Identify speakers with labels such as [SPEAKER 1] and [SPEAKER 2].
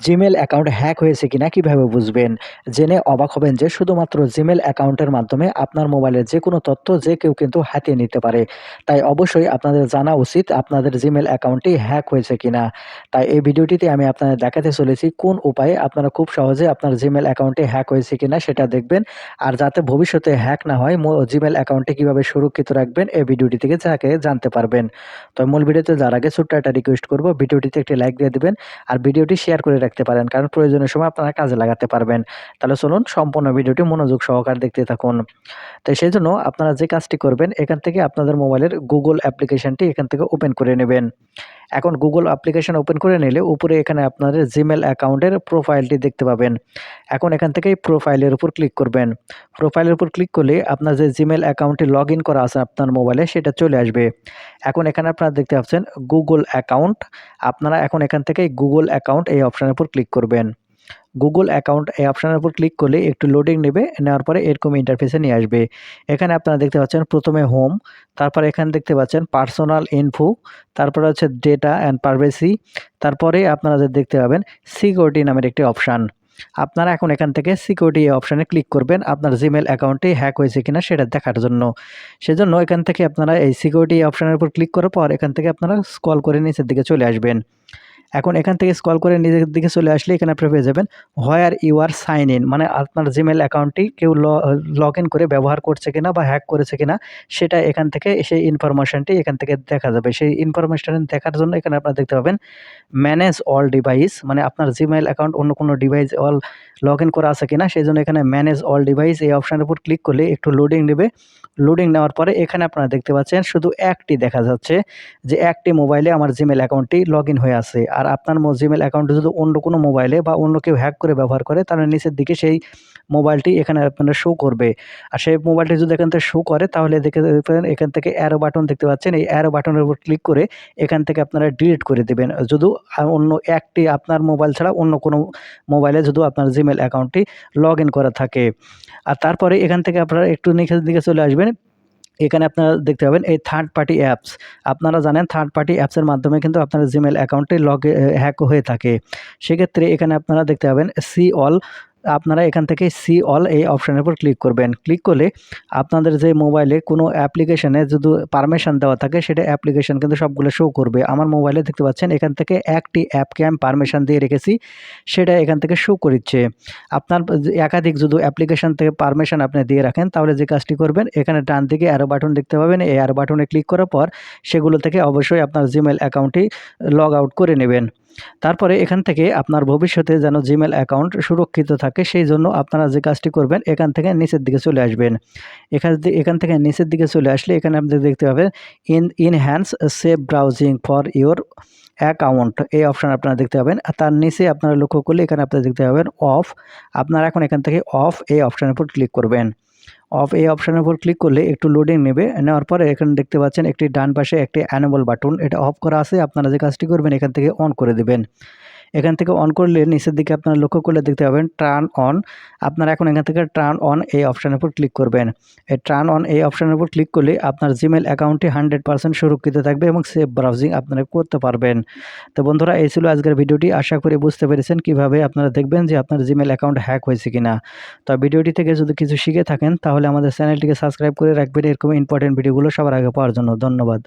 [SPEAKER 1] Gmail account hack হয়েছে কিনা কীভাবে বুঝবেন? জেনে অবাক হবেন যে শুধুমাত্র জিমেল অ্যাকাউন্টের মাধ্যমে আপনার মোবাইলের যে কোনো তথ্য যে কেউ কিন্তু হাতিয়ে নিতে পারে। তাই অবশ্যই আপনাদের জানা উচিত আপনাদের জিমেল অ্যাকাউন্টটি হ্যাক হয়েছে কিনা। তাই এই ভিডিওটিতে আমি আপনাদের দেখাতে চলেছি কোন উপায়ে আপনারা খুব সহজে আপনার জিমেল অ্যাকাউন্টটি হ্যাক হয়েছে কিনা সেটা দেখবেন। আর যাতে ভবিষ্যতে হ্যাক না হয় জিমেল অ্যাকাউন্টটি কীভাবে সুরক্ষিত রাখবেন এই ভিডিওটি থেকে যাকে জানতে পারবেন। তো মূল ভিডিওতে যার আগে ছোট্ট একটা রিকোয়েস্ট করব, ভিডিওটিতে একটি লাইক দিয়ে দেবেন আর ভিডিওটি শেয়ার করে রাখতে পারেন কারণ প্রয়োজনীয় সময় আপনারা কাজে লাগাতে পারবেন। তাহলে চলুন সম্পূর্ণ ভিডিওটি মনোযোগ সহকার দেখতে থাকুন। তো সেজন্য আপনারা যে কাজটি করবেন, এখান থেকে আপনাদের মোবাইলের গুগল অ্যাপ্লিকেশানটি এখান থেকে ওপেন করে নেবেন। এখন গুগল অ্যাপ্লিকেশন ওপেন করে নিলে উপরে এখানে আপনাদের জিমেল অ্যাকাউন্টের প্রোফাইলটি দেখতে পাবেন। এখন এখান থেকে প্রোফাইলের উপর ক্লিক করবেন। প্রোফাইলের উপর ক্লিক করলে আপনার যে জিমেল অ্যাকাউন্টটি লগ ইন করা আছে আপনার মোবাইলে সেটা চলে আসবে। এখন এখানে আপনারা দেখতে পাচ্ছেন গুগল অ্যাকাউন্ট। আপনারা এখন এখান থেকে গুগল অ্যাকাউন্ট এই অপশানের উপর ক্লিক করবেন। গুগল অ্যাকাউন্ট এই অপশনের উপর ক্লিক করলে একটু লোডিং নেবে, নেওয়ার পরে এরকম ইন্টারফেসে নিয়ে আসবে। এখানে আপনারা দেখতে পাচ্ছেন প্রথমে হোম তারপরে এখানে দেখতে পাচ্ছেন পার্সোনাল ইনফো তারপরে হচ্ছে ডেটা অ্যান্ড প্রাইভেসি তারপরে আপনারা দেখতে পাবেন সিকিউরিটি নামের একটি অপশান আপনারা এখন এখান থেকে সিকিউরিটি অপশানে ক্লিক করবেন, আপনার জিমেল অ্যাকাউন্টে হ্যাক হয়েছে কিনা সেটা দেখার জন্য। সেজন্য এখান থেকে আপনারা এই সিকিউরিটি অপশানের উপর ক্লিক করার পর এখান থেকে আপনারা স্কল করে নিচের দিকে চলে আসবেন। এখন এখান থেকে স্কল করে নিজের দিকে চলে আসলে এখানে আপনি পেয়ে যাবেন where you are sign in মানে আপনার জিমেল অ্যাকাউন্টটি কেউ লগ ইন করে ব্যবহার করছে কিনা বা হ্যাক করেছে কিনা, সেটা এখান থেকে সেই ইনফরমেশানটি এখান থেকে দেখা যাবে। সেই ইনফরমেশান দেখার জন্য এখানে আপনারা দেখতে পাবেন ম্যানেজ অল ডিভাইস মানে আপনার জিমেল অ্যাকাউন্ট অন্য কোনো ডিভাইস অল লগ ইন করা আছে কিনা, সেই জন্য এখানে ম্যানেজ অল ডিভাইস এই অপশানের উপর ক্লিক করলে একটু লোডিং নেবে। লোডিং নেওয়ার পরে এখানে আপনারা দেখতে পাচ্ছেন শুধু একটি দেখা যাচ্ছে যে একটি মোবাইলে আমার জিমেল অ্যাকাউন্টটি লগ ইন হয়ে আছে। আর আপনার জিমেল অ্যাকাউন্টে যদি অন্য কোনো মোবাইলে বা অন্য কেউ হ্যাক করে ব্যবহার করে, তাহলে নিচের দিকে সেই মোবাইলটি এখানে আপনার শো করবে। আর সেই মোবাইলটি যদি এখান থেকে শো করে, তাহলে দেখে এখান থেকে অ্যারো বাটন দেখতে পাচ্ছেন। এই অ্যারো বাটনের উপর ক্লিক করে এখান থেকে আপনারা ডিলিট করে দেবেন। যদি অন্য একটি আপনার মোবাইল ছাড়া অন্য কোনো মোবাইলে যদি আপনার জিমেল অ্যাকাউন্টটি লগ ইন করা থাকে। আর তারপরে এখান থেকে আপনারা একটু নিচের দিকে চলে আসবেন। এখানে আপনারা দেখতে পাবেন এই থার্ড পার্টি অ্যাপস আপনারা জানেন থার্ড পার্টি অ্যাপসের মাধ্যমে কিন্তু আপনার জিমেল অ্যাকাউন্টে লগ হ্যাক হয়ে থাকে। সেক্ষেত্রে এখানে আপনারা দেখতে পাবেন সি অল আপনারা এখান থেকে সি অল এই অপশানের উপর ক্লিক করবেন। ক্লিক করলে আপনাদের যে মোবাইলে কোনো অ্যাপ্লিকেশানে যদি পারমিশন দেওয়া থাকে, সেটা অ্যাপ্লিকেশান কিন্তু সবগুলো শো করবে। আমার মোবাইলে দেখতে পাচ্ছেন, এখান থেকে একটি অ্যাপকে আমি পারমিশন দিয়ে রেখেছি, সেটা এখান থেকে শো করিচ্ছে। আপনার একাধিক যদি অ্যাপ্লিকেশান থেকে পারমিশন আপনি দিয়ে রাখেন, তাহলে যে কাজটি করবেন, এখানে ডান দিকে অ্যারো বাটন দেখতে পাবেন। এই অ্যারো বাটনে ক্লিক করার পর, সেগুলো থেকে অবশ্যই আপনার জিমেল অ্যাকাউন্টটি লগ আউট করে নেবেন। তারপরে এখান থেকে আপনার ভবিষ্যতে যেন জিমেল অ্যাকাউন্ট সুরক্ষিত থাকে, সেই জন্য আপনারা যে কাজটি করবেন, এখান থেকে নিচের দিকে চলে আসবেন। এখান এখান থেকে নিচের দিকে চলে আসলে এখানে আপনি দেখতে পাবেন in enhanced safe browsing for your account এই অপশান আপনারা দেখতে পাবেন। তার নিচে আপনারা লক্ষ্য করলে এখানে আপনারা দেখতে পাবেন অফ আপনারা এখন এখান থেকে অফ এই অপশানের উপর ক্লিক করবেন। অফ এই অপশানের উপর ক্লিক করলে একটু লোডিং নেবে। নেওয়ার পরে এখানে দেখতে পাচ্ছেন একটি ডান পাশে একটি অ্যানেবল বাটন এটা অফ করা আছে। আপনারা যে কাজটি করবেন, এখান থেকে অন করে দেবেন। এখান থেকে অন করলে নিচের দিকে আপনারা লক্ষ্য করলে দেখতে পাবেন টার্ন অন আপনারা এখন এখান থেকে টার্ন অন এই অপশানের উপর ক্লিক করবেন। এই টার্ন অন এই অপশানের উপর ক্লিক করলে আপনার জিমেল অ্যাকাউন্টটি হান্ড্রেড পার্সেন্ট সুরক্ষিত থাকবে এবং সেফ ব্রাউজিং আপনারা করতে পারবেন। তো বন্ধুরা, এই ছিল আজকের ভিডিওটি। আশা করি বুঝতে পেরেছেন কীভাবে আপনারা দেখবেন যে আপনার জিমেল অ্যাকাউন্ট হ্যাক হয়েছে কিনা। তো ভিডিওটি থেকে যদি কিছু শিখে থাকেন, তাহলে আমাদের চ্যানেলটিকে সাবস্ক্রাইব করে রাখবেন। এরকম ইম্পর্টেন্ট ভিডিওগুলো সবার আগে পাওয়ার জন্য ধন্যবাদ।